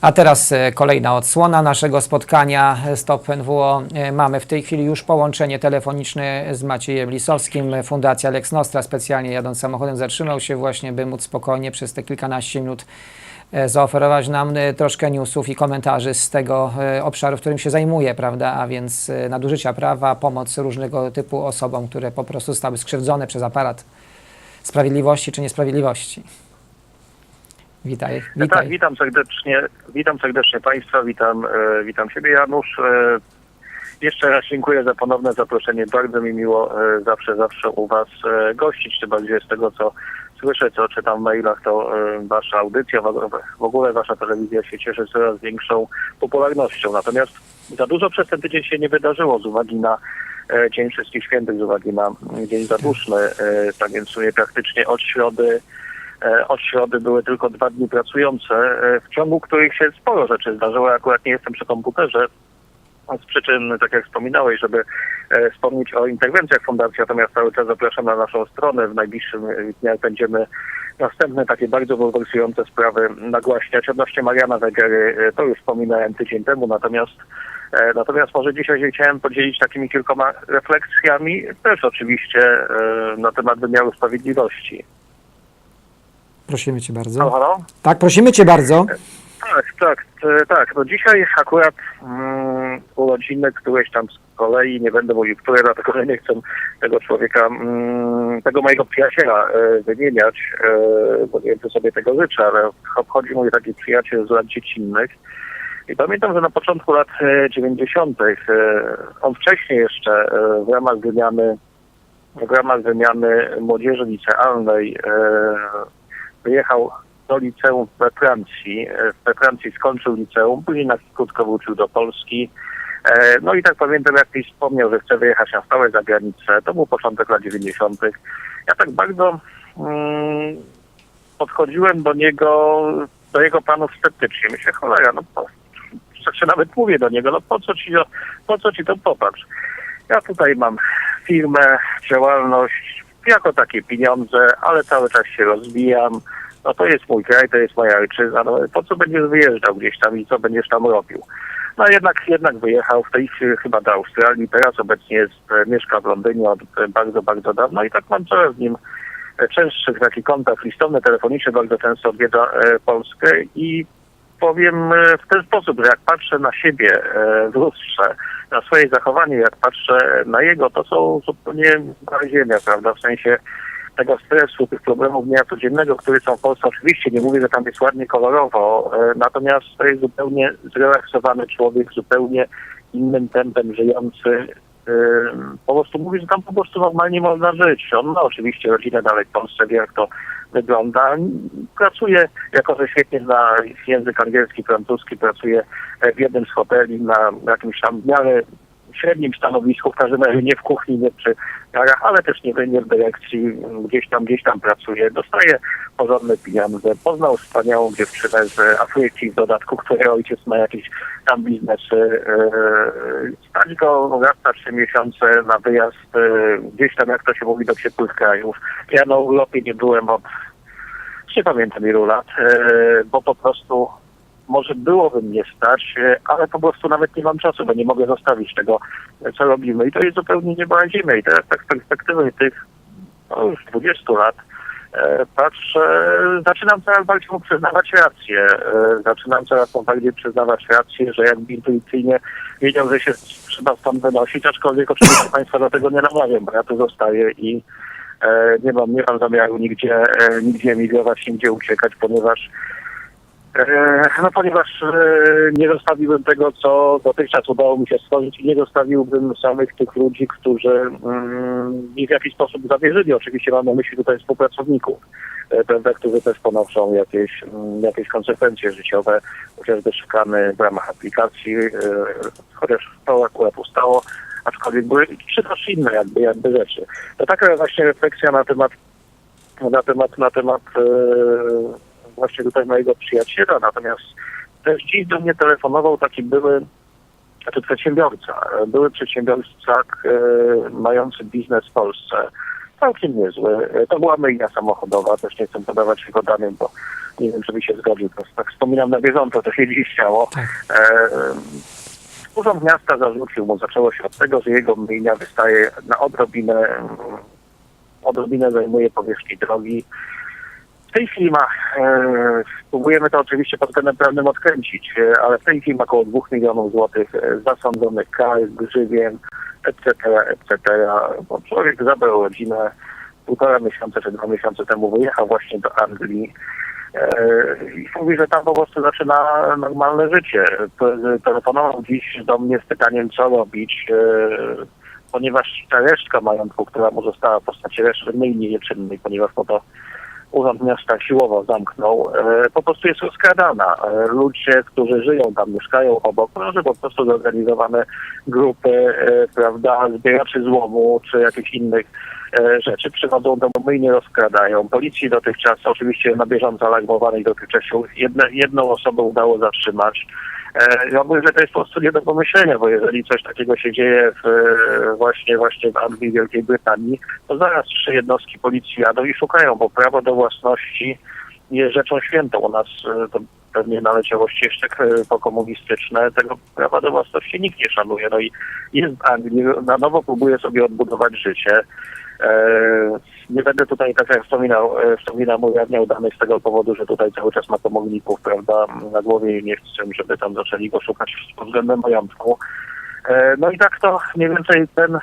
A teraz e, kolejna odsłona naszego spotkania Stop NWO. E, Mamy w tej chwili już połączenie telefoniczne z Maciejem Lisowskim. Fundacja Lex Nostra specjalnie jadąc samochodem zatrzymał się właśnie, by móc spokojnie przez te kilkanaście minut e, zaoferować nam troszkę newsów i komentarzy z tego obszaru, w którym się zajmuje, prawda, a więc nadużycia prawa, pomoc różnego typu osobom, które po prostu zostały skrzywdzone przez aparat sprawiedliwości czy niesprawiedliwości. Witaj, Tak, witaj. witam serdecznie, witam serdecznie Państwa, witam, e, witam Ciebie Janusz. E, jeszcze raz dziękuję za ponowne zaproszenie. Bardzo mi miło e, zawsze, zawsze u Was e, gościć, tym bardziej z tego, co słyszę, co czytam w mailach, to e, Wasza audycja, w ogóle- Wasza telewizja się cieszy coraz większą popularnością. Natomiast za dużo przez ten tydzień się nie wydarzyło z uwagi na e, Dzień Wszystkich Świętych, z uwagi na Dzień Zaduszny, e, tak więc praktycznie od środy Od środy były tylko dwa dni pracujące, e, w ciągu których się sporo rzeczy zdarzyło. Akurat nie jestem przy komputerze, z przyczyn, tak jak wspominałeś, żeby e, wspomnieć o interwencjach fundacji, natomiast cały czas zapraszam na naszą stronę. W najbliższym e, dniach będziemy następne takie bardzo bulwersujące sprawy nagłaśniać. Odnośnie Mariana Wegery, e, to już wspominałem tydzień temu, natomiast e, Natomiast może dzisiaj się chciałem podzielić takimi kilkoma refleksjami, też oczywiście e, na temat wymiaru sprawiedliwości. Prosimy Cię bardzo. Halo, halo? Tak, prosimy Cię bardzo. Tak, tak, e, tak. No dzisiaj akurat mm, urodziny któreś tam z kolei, nie będę mówił które, dlatego nie chcę tego człowieka, mm, tego mojego przyjaciela e, wymieniać, e, bo nie wiem, czy sobie tego życzę, ale obchodzi mój taki przyjaciel z lat dziecinnych. I pamiętam, że na początku lat e, 90. e, on wcześniej jeszcze e, w ramach wymiany w ramach wymiany młodzieży licealnej e, wyjechał do liceum we Francji. We Francji skończył liceum, później na krótko wrócił do Polski. E, No i tak pamiętam, jak mi wspomniał, że chce wyjechać na stałe za granicę. To był początek lat 90. Ja tak bardzo mm, podchodziłem do niego, do jego planów sceptycznie. Myślę, cholera, no po, czy nawet mówię do niego, no po co ci, to- po co ci to popatrz? Ja tutaj mam firmę, działalność, jako takie pieniądze, ale cały czas się rozwijam. No to jest mój kraj, to jest moja ojczyzna. No, po co będziesz wyjeżdżał gdzieś tam i co będziesz tam robił? No jednak jednak wyjechał w tej chwili chyba do Australii. Teraz obecnie jest, e, mieszka w Londynie od e, bardzo, bardzo dawno i tak mam coraz z nim e, częstszych taki kontakt listowny, telefoniczny, bardzo często odwiedza Polskę i powiem w ten sposób, że jak patrzę na siebie w lustrze, na swoje zachowanie, jak patrzę na jego, to są zupełnie inna ziemia, prawda, w sensie tego stresu, tych problemów dnia codziennego, które są w Polsce. Oczywiście nie mówię, że tam jest ładnie kolorowo, e, natomiast to jest zupełnie zrelaksowany człowiek, zupełnie innym tempem żyjący. E, Po prostu mówi, że tam po prostu normalnie można żyć. On ma oczywiście rodzinę dalej w Polsce, wie jak to wygląda. Pracuje, jako że świetnie zna język angielski, francuski, pracuje w jednym z hoteli na jakimś tam w miarę średnim stanowisku, w każdym razie nie w kuchni, nie przy jarach, ale też nie, nie w dyrekcji, gdzieś tam, gdzieś tam pracuje, dostaje porządne pieniądze, poznał wspaniałą dziewczynę z Afryki w dodatku, której ojciec ma jakieś tam biznesy, e, stać go raz na trzy miesiące na wyjazd e, gdzieś tam, jak to się mówi, do ciepłych krajów. Ja na urlopie nie byłem od nie pamiętam ilu lat, e, bo po prostu może byłoby mnie stać, e, ale po prostu nawet nie mam czasu, bo nie mogę zostawić tego, e, co robimy. I to jest zupełnie nieba ziemia. I teraz tak z perspektywy tych no, już 20 lat e, patrzę, zaczynam coraz bardziej mu przyznawać rację. E, Zaczynam coraz bardziej przyznawać rację, że jakby intuicyjnie wiedział, że się trzeba stąd wynosić, aczkolwiek oczywiście Państwa do tego nie namawiam, bo ja tu zostaję i nie mam, nie mam zamiaru nigdzie, nigdzie emigrować, nigdzie uciekać, ponieważ No ponieważ e, nie zostawiłbym tego, co dotychczas udało mi się stworzyć i nie zostawiłbym samych tych ludzi, którzy mm, mi w jakiś sposób zawierzyli. Oczywiście mam na myśli tutaj współpracowników, e, prawda, którzy też ponoszą jakieś, mm, jakieś konsekwencje życiowe, chociażby szukamy w ramach aplikacji, e, chociaż to akurat ustało, aczkolwiek były czy też inne jakby, jakby rzeczy. To taka właśnie refleksja na temat na temat, na temat e, właśnie tutaj mojego przyjaciela, natomiast też dziś do mnie telefonował taki były, znaczy przedsiębiorca, były przedsiębiorca e, mający biznes w Polsce, całkiem niezły. E, To była myjnia samochodowa, też nie chcę podawać jego danych, bo nie wiem, czy by się zgodził. To tak wspominam na bieżąco, to się dziś działo. Tak. E, Urząd Miasta zarzucił mu, zaczęło się od tego, że jego myjnia wystaje na odrobinę, odrobinę zajmuje powierzchni drogi. W tej chwili ma, e, próbujemy to oczywiście pod względem prawnym odkręcić, e, ale w tej chwili ma około 2 milionów złotych e, zasądzonych kar, grzywien, etc., etc. Bo człowiek zabrał rodzinę, półtora miesiąca czy dwa miesiące temu wyjechał właśnie do Anglii i mówi, że tam po prostu zaczyna normalne życie. Te- Telefonował dziś do mnie z pytaniem, co robić, ponieważ ta resztka majątku, która mu została w postaci reszty myjni nieczynnej, ponieważ po to Urząd Miasta siłowo zamknął, e, po prostu jest rozkradana. E, Ludzie, którzy żyją tam, mieszkają obok, może po prostu zorganizowane grupy, e, prawda, zbieraczy złomu, czy jakichś innych rzeczy przychodzą do domu i nie rozkradają. Policji dotychczas, oczywiście na bieżąco alarmowanej dotychczas jedne, jedną osobę udało zatrzymać. E, Ja mówię, że to jest po prostu nie do pomyślenia, bo jeżeli coś takiego się dzieje w, e, właśnie, właśnie w Anglii, Wielkiej Brytanii, to zaraz trzy jednostki policji jadą i szukają, bo prawo do własności jest rzeczą świętą. U nas e, to pewnie naleciało ścieżce e, pokomunistyczne, tego prawa do własności nikt nie szanuje. No i jest w Anglii, na nowo próbuje sobie odbudować życie. E, Nie będę tutaj, tak jak wspominał, e, wspominam, ujawniał danych z tego powodu, że tutaj cały czas ma komorników, prawda, na głowie i nie chcę, żeby tam zaczęli go szukać pod względem majątku. E, No i tak to mniej więcej ten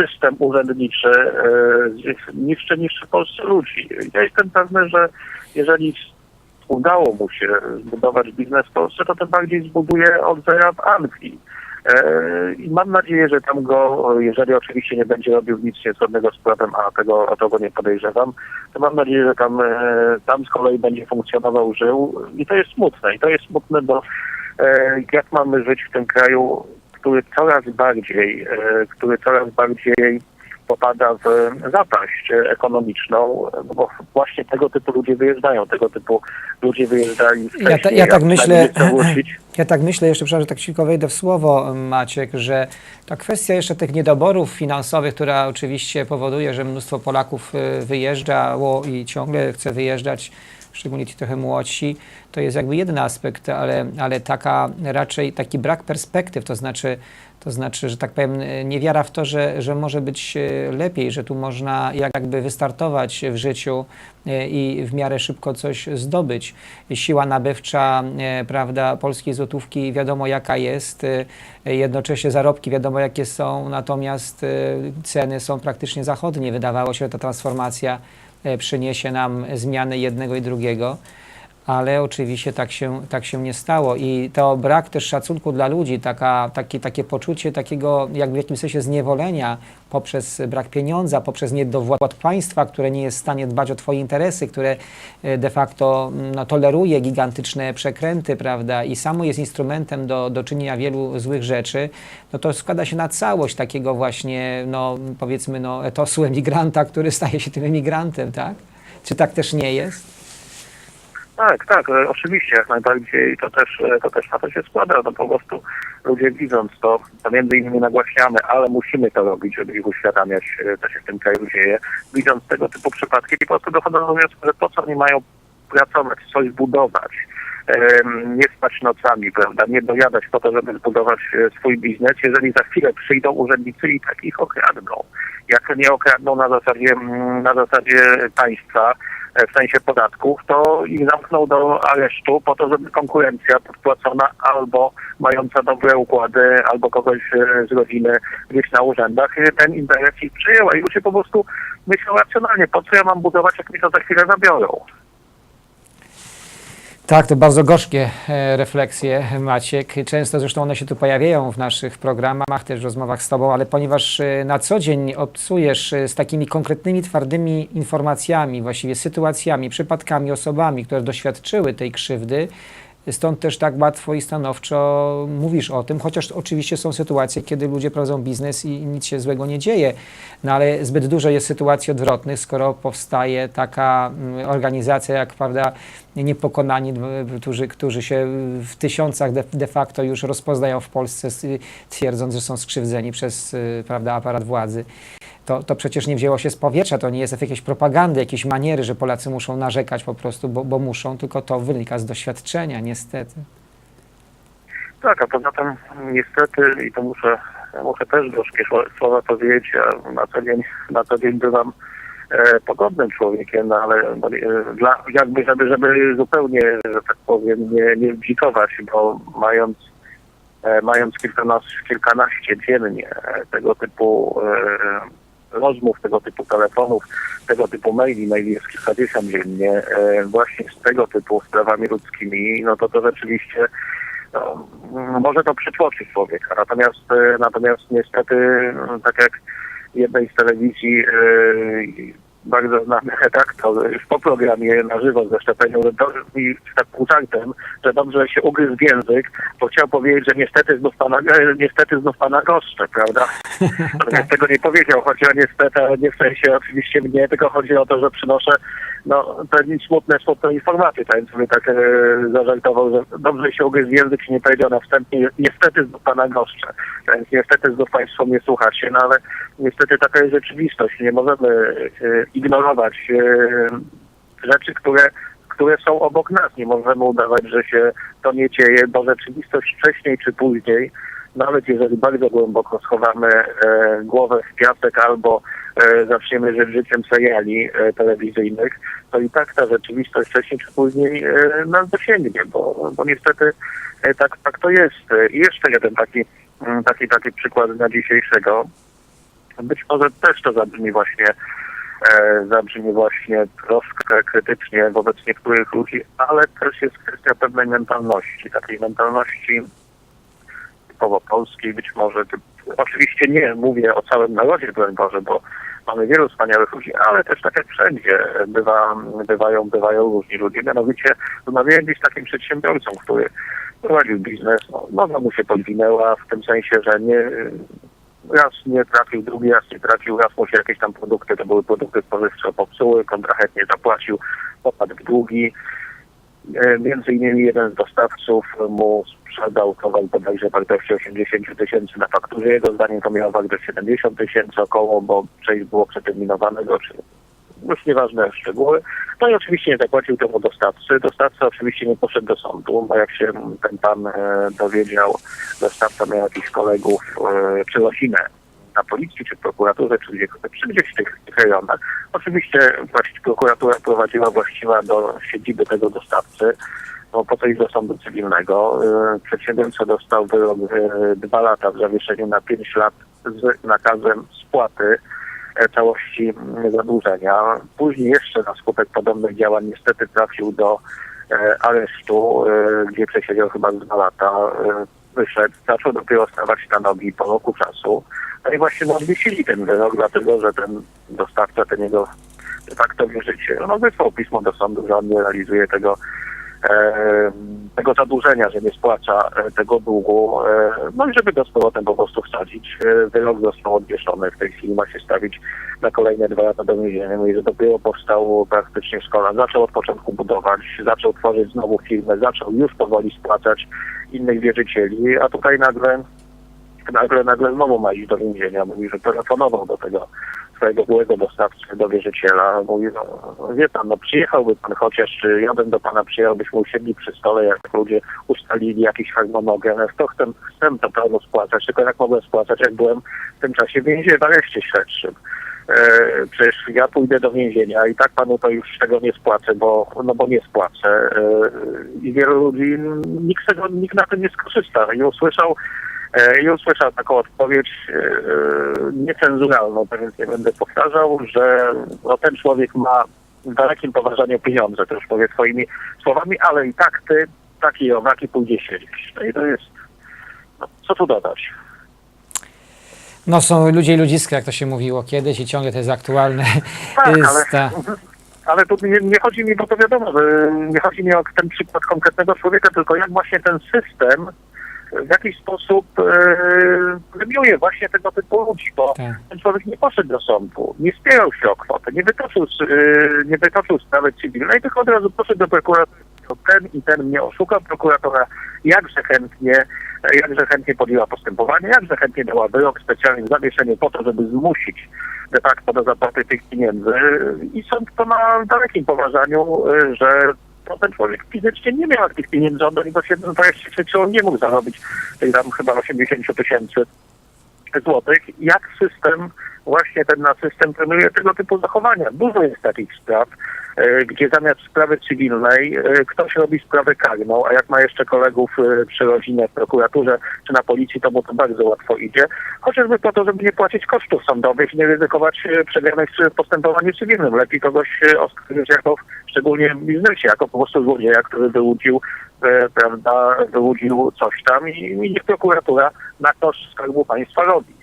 system urzędniczy e, niszczy, niszczy Polsce ludzi. Ja jestem pewny, że jeżeli udało mu się zbudować biznes w Polsce, to tym bardziej zbuduje od zera w Anglii. E, I mam nadzieję, że tam go, jeżeli oczywiście nie będzie robił nic niezgodnego z prawem, a tego, o tego nie podejrzewam, to mam nadzieję, że tam, e, tam z kolei będzie funkcjonował, żył. I to jest smutne. I to jest smutne, bo e, jak mamy żyć w tym kraju, który coraz bardziej, który coraz bardziej popada w zapaść ekonomiczną, no bo właśnie tego typu ludzie wyjeżdżają, tego typu ludzie wyjeżdżali wcześniej. Ja, ta, ja tak myślę, ja tak myślę, jeszcze przepraszam, że tak tylko wejdę w słowo, Maciek, że ta kwestia jeszcze tych niedoborów finansowych, która oczywiście powoduje, że mnóstwo Polaków y, wyjeżdżało i ciągle chce wyjeżdżać, szczególnie ci trochę młodsi, to jest jakby jeden aspekt, ale, ale taka raczej taki brak perspektyw, to znaczy, to znaczy, że tak powiem, niewiara w to, że, że może być e, lepiej, że tu można jakby wystartować w życiu e, i w miarę szybko coś zdobyć. Siła nabywcza, e, prawda, polskiej złotówki wiadomo jaka jest, jednocześnie zarobki wiadomo jakie są, natomiast ceny są praktycznie zachodnie. Wydawało się, że ta transformacja przyniesie nam zmiany jednego i drugiego ale oczywiście tak się, tak się nie stało i to brak też szacunku dla ludzi, taka, takie, takie poczucie takiego jakby w jakimś sensie zniewolenia poprzez brak pieniądza, poprzez niedowład państwa, które nie jest w stanie dbać o twoje interesy, które e, de facto mm, no, toleruje gigantyczne przekręty, prawda, i samo jest instrumentem do, do czynienia wielu złych rzeczy, no to składa się na całość takiego właśnie, no powiedzmy, no etosu emigranta, który staje się tym emigrantem, tak? Czy tak też nie jest? Tak, tak, e, oczywiście, jak najbardziej to też, e, to też na to się składa. No po prostu ludzie widząc to, to między innymi nagłaśniamy, ale musimy to robić, żeby ich uświadamiać, e, co się w tym kraju dzieje. Widząc tego typu przypadki, po prostu dochodzą do wniosku, że po co oni mają pracować, coś budować, nie spać nocami, prawda, nie dojadać po to, żeby zbudować swój biznes, jeżeli za chwilę przyjdą urzędnicy i tak ich okradną. Jak nie okradną na zasadzie, mm, na zasadzie państwa, w sensie podatków, to ich zamkną do aresztu po to, żeby konkurencja podpłacona albo mająca dobre układy, albo kogoś e, z rodziny gdzieś na urzędach, e, ten interes ich przyjęła i ludzie po prostu myślą racjonalnie, po co ja mam budować, jak mi to za chwilę zabiorą. Tak, to bardzo gorzkie e, refleksje, Maciek. Często zresztą one się tu pojawiają w naszych programach, też w rozmowach z Tobą, ale ponieważ e, na co dzień obcujesz e, z takimi konkretnymi, twardymi informacjami, właściwie sytuacjami, przypadkami, osobami, które doświadczyły tej krzywdy, Stąd też tak łatwo i stanowczo mówisz o tym, chociaż oczywiście są sytuacje, kiedy ludzie prowadzą biznes i nic się złego nie dzieje, no ale zbyt dużo jest sytuacji odwrotnych, skoro powstaje taka mm, organizacja jak, prawda, niepokonani, którzy, którzy się w tysiącach de, de facto już rozpoznają w Polsce, twierdząc, że są skrzywdzeni przez, y, prawda, aparat władzy. To, to przecież nie wzięło się z powietrza, to nie jest jakiejś propagandy, jakiejś maniery, że Polacy muszą narzekać po prostu, bo, bo muszą, tylko to wynika z doświadczenia, niestety. Tak, a poza tym niestety, i to muszę, muszę też gorzkie sło- słowa powiedzieć, ja na co dzień, na co dzień bywam e, pogodnym człowiekiem, no ale no, e, dla, jakby, żeby, żeby zupełnie, że tak powiem, nie, nie bzikować, bo mając, e, mając kilkanaście, kilkanaście dziennie tego typu e, rozmów, tego typu telefonów, tego typu maili, maili jest kilkadziesiąt dziennie, e, właśnie z tego typu sprawami ludzkimi, no to to rzeczywiście no, może to przytłoczyć człowieka. Natomiast, e, natomiast niestety, mm, tak jak jednej z telewizji e, bardzo znany redaktor już po programie na żywo ze szczepieniem mi tak półczartem, że dobrze się ugryzł w język, bo chciał powiedzieć, że niestety znów pana, e, niestety znów pana goszczę, prawda? Natomiast tego nie powiedział, chodzi o niestety, nie w sensie oczywiście mnie, tylko chodzi o to, że przynoszę no, pewnie smutne, smutne informacje, tak więc sobie tak e, zażartował, że dobrze się ugryzł język i nie powiedział na wstępie, niestety znów pana goszczę. Tak Więc niestety znów państwo mnie słuchacie, no ale niestety taka jest rzeczywistość. Nie możemy e, ignorować e, rzeczy, które, które są obok nas. Nie możemy udawać, że się to nie dzieje, bo rzeczywistość wcześniej czy później, nawet jeżeli bardzo głęboko schowamy e, głowę w piasek albo zaczniemy żyć życiem seriali e, telewizyjnych, to i tak ta rzeczywistość wcześniej czy później e, nas dosięgnie, bo, bo niestety e, tak, tak to jest. E, I jeszcze jeden taki, mm, taki, taki przykład dnia dzisiejszego. Być może też to zabrzmi właśnie e, zabrzmi właśnie troszkę krytycznie wobec niektórych ludzi, ale też jest kwestia pewnej mentalności, takiej mentalności typowo polskiej, być może, oczywiście nie mówię o całym narodzie, broń Boże, bo mamy wielu wspaniałych ludzi, ale też tak jak wszędzie bywa, bywają, bywają różni ludzie, mianowicie rozmawiałem gdzieś z takim przedsiębiorcą, który prowadził biznes, no, noga mu się podwinęła w tym sensie, że nie raz nie trafił, drugi raz nie trafił, raz mu się jakieś tam produkty, to były produkty spożywcze popsuły, kontrahent nie zapłacił, popadł w długi. E, Między innymi jeden z dostawców mu sprzedał towar bodajże wartości 80 tysięcy na fakturze. Jego zdaniem to miało wartość 70 tysięcy około, bo część było przeterminowanego, czy już nieważne szczegóły. No i oczywiście nie zapłacił temu dostawcy. Dostawca oczywiście nie poszedł do sądu, bo jak się ten pan e, dowiedział, dostawca miał jakichś kolegów e, czy rodzinę na policji, czy prokuraturze, czy gdzieś, czy gdzieś w tych, rejonach. Oczywiście właści- prokuratura prowadziła właściwa do siedziby tego dostawcy, po to iść do sądu cywilnego. E, Przedsiębiorca dostał wyrok e, dwa lata w zawieszeniu na pięć lat z nakazem spłaty e, całości mm, zadłużenia. Później jeszcze na skutek podobnych działań niestety trafił do e, aresztu, e, gdzie przesiedział chyba dwa lata. Wyszedł, zaczął dopiero stawać na nogi po roku czasu. No i właśnie mu odwiesili ten wyrok, dlatego że ten dostawca, ten jego de facto wierzyciel, no wysłał pismo do sądu, że on nie realizuje tego e, tego zadłużenia, że nie spłaca e, tego długu, e, no i żeby go z powrotem po prostu wsadzić. E, Wyrok został odwieszony, w tej chwili ma się stawić na kolejne dwa lata do więzienia, no i że dopiero powstał praktycznie z kolan. Zaczął od początku budować, zaczął tworzyć znowu firmę, zaczął już powoli spłacać innych wierzycieli, a tutaj nagle nagle, nagle znowu ma iść do więzienia. Mówi, że telefonował do tego swojego byłego dostawcy, do wierzyciela. Mówi, no wie pan, no przyjechałby pan chociaż, czy ja bym do pana przyjechał, byśmy usiedli przy stole, jak ludzie ustalili jakiś harmonogram. To chcę, chcę to pełno spłacać, tylko jak mogłem spłacać, jak byłem w tym czasie w więzieniu, w areszcie śledczym. E, przecież ja pójdę do więzienia i tak panu to już tego nie spłacę, bo, no bo nie spłacę. E, I wielu ludzi, nikt, nikt na tym nie skorzysta. I usłyszał I usłyszał taką odpowiedź e, niecenzuralną, tak więc nie będę powtarzał, że no, ten człowiek ma w dalekim poważaniu pieniądze, to już powiem swoimi słowami, ale i tak ty, taki i owaki pójdzie siedzieć. No i to jest, no, co tu dodać. No są ludzie i ludziska, jak to się mówiło kiedyś i ciągle to jest aktualne. Tak, Jest ale, ta- ale tu nie, nie chodzi mi, bo to wiadomo, że nie chodzi mi o ten przykład konkretnego człowieka, tylko jak właśnie ten system w jakiś sposób e, premiuje właśnie tego typu ludzi, bo Tak. ten człowiek nie poszedł do sądu, nie spierał się o kwotę, nie wytoczył, e, nie wytoczył sprawy cywilnej, tylko od razu poszedł do prokuratury. To ten i ten mnie oszukał, prokuratora jakże chętnie, jakże chętnie podjęła postępowanie, jakże chętnie dała wyrok specjalnie w zawieszeniu po to, żeby zmusić de facto do zapłaty tych pieniędzy i sąd to na dalekim poważaniu, y, że to ten człowiek fizycznie nie miał tych pieniędzy, on do niego się czy on nie mógł zarobić tych tam chyba 80 tysięcy złotych. Jak system, właśnie ten nasz system trenuje tego typu zachowania. Dużo jest takich spraw, gdzie zamiast sprawy cywilnej e, ktoś robi sprawę karną, a jak ma jeszcze kolegów e, przy rodzinie w prokuraturze czy na policji, to mu to bardzo łatwo idzie. Chociażby po to, żeby nie płacić kosztów sądowych i nie ryzykować e, przegranych w postępowaniu cywilnym. Lepiej kogoś e, oskarżyć jako, szczególnie w biznesie, jako po prostu złodzieja, który wyłudził e, prawda, wyłudził coś tam i, i niech prokuratura na koszt Skarbu Państwa robi.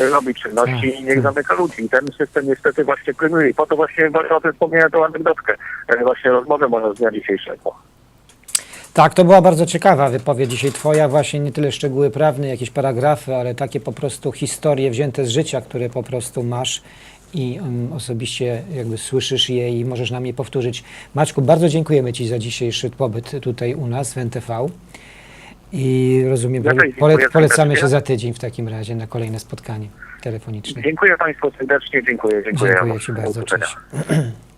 E, Robi czynności Tak, i niech tak. zamyka ludzi. I ten system niestety właśnie premiuje. I po to właśnie, właśnie o tym wspomniałem tą anegdotkę. e, Właśnie rozmowę moją z dnia dzisiejszego. Tak, to była bardzo ciekawa wypowiedź dzisiaj Twoja, właśnie nie tyle szczegóły prawne, jakieś paragrafy, ale takie po prostu historie wzięte z życia, które po prostu masz i um, osobiście jakby słyszysz je i możesz nam je powtórzyć. Maćku, bardzo dziękujemy Ci za dzisiejszy pobyt tutaj u nas w NTV i rozumiem, Ja pole, dziękuję polecamy serdecznie. się za tydzień w takim razie na kolejne spotkanie telefoniczne. Dziękuję Państwu serdecznie. Dziękuję. Dziękuję, Dziękuję. Ci Do bardzo, usłyszenia. cześć.